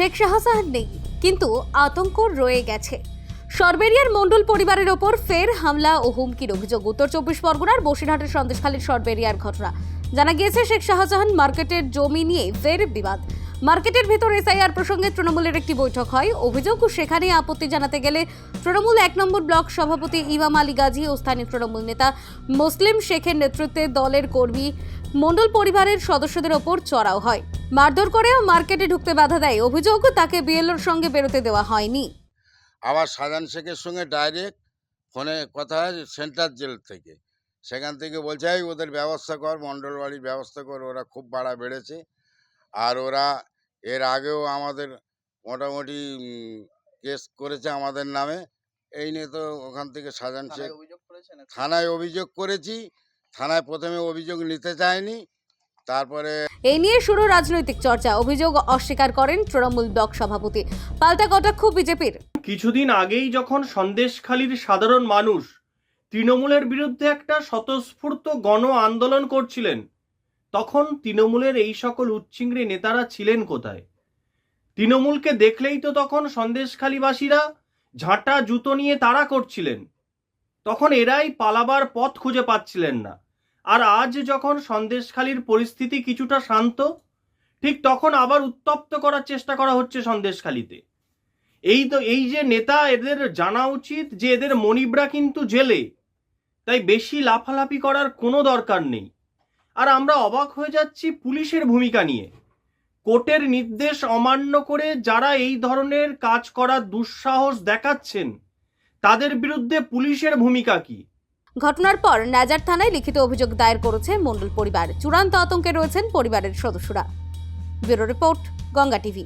শেখ শাহজাহান নেই, কিন্তু আতঙ্ক রয়ে গেছে। সরবেরিয়ার মণ্ডল পরিবারের ওপর ফের হামলা ও হুমকির অভিযোগ। উত্তর চব্বিশ পরগনার বসিরহাটের সন্দেশখালীর সরবেরিয়ার ঘটনা। জানা গিয়েছে, শেখ শাহজাহান মার্কেটের জমি নিয়ে ফের বিবাদ। মার্কেটের ভেতর এসআইআর প্রসঙ্গে তৃণমূলের একটি বৈঠক হয়। অভিযোগ, সেখানে আপত্তি জানাতে গেলে তৃণমূল এক নম্বর ব্লক সভাপতি ইমাম আলী গাজী ও স্থানীয় তৃণমূল নেতা মুসলিম শেখের নেতৃত্বে দলের কর্মী মণ্ডল পরিবারের সদস্যদের ওপর চড়াও হয়। মারধর করেও মার্কেটে ঢুকতে বাধা দেয়। অভিযোগ তাকে বিএলওর সঙ্গে বেরোতে দেওয়া হয়নি। আবার সাজান শেখের সঙ্গে ডাইরেক্ট ফোনে কথা হয় সেন্ট্রাল জেল থেকে। সেখান থেকে বলছে এই ওদের ব্যবস্থা কর মণ্ডল বাড়ির ব্যবস্থা কর ওরা খুব ভাড়া বেড়েছে। আর ওরা এর আগেও আমাদের মোটামুটি কেস করেছে আমাদের নামে। এই নিয়ে তো ওখান থেকে সাজান শেখ অভিযোগ থানায় অভিযোগ করেছি। থানায় প্রথমে অভিযোগ নিতে চায়নি। তারপরে এই নিয়ে শুরু রাজনৈতিক চর্চা। অভিযোগ অস্বীকার করেন তৃণমূল ব্লক সভাপতি। পাল্টা কটাক্ষ বিজেপির। কিছুদিন আগেই যখন সন্দেশখালীর সাধারণ মানুষ তৃণমূলের বিরুদ্ধে একটা স্বতঃস্ফূর্ত গণ আন্দোলন করছিলেন তখন তৃণমূলের এই সকল উচ্চিংড়ে নেতারা ছিলেন কোথায়? তৃণমূলকে দেখলেই তো তখন সন্দেশখালীবাসীরা ঝাঁটা জুতো নিয়ে তাড়া করছিলেন। তখন এরাই পালাবার পথ খুঁজে পাচ্ছিলেন না। আর আজ যখন সন্দেশখালীর পরিস্থিতি কিছুটা শান্ত, ঠিক তখন আবার উত্তপ্ত করার চেষ্টা করা হচ্ছে সন্দেশখালীতে। এই তো, এই যে নেতা এদের জানা উচিত যে এদের মনিবরা কিন্তু জেলে, তাই বেশি লাফালাফি করার কোনো দরকার নেই। আর আমরা অবাক হয়ে যাচ্ছি পুলিশের ভূমিকা নিয়ে। কোর্টের নির্দেশ অমান্য করে যারা এই ধরনের কাজ করার দুঃসাহস দেখাচ্ছেন, তাদের বিরুদ্ধে পুলিশের ভূমিকা কি? ঘটনার পর নাজার থানায় লিখিত অভিযোগ দায়ের করেছে মণ্ডল পরিবার। চূড়ান্ত আতঙ্কে রয়েছেন পরিবারের সদস্যরা। Bureau report, Ganga TV.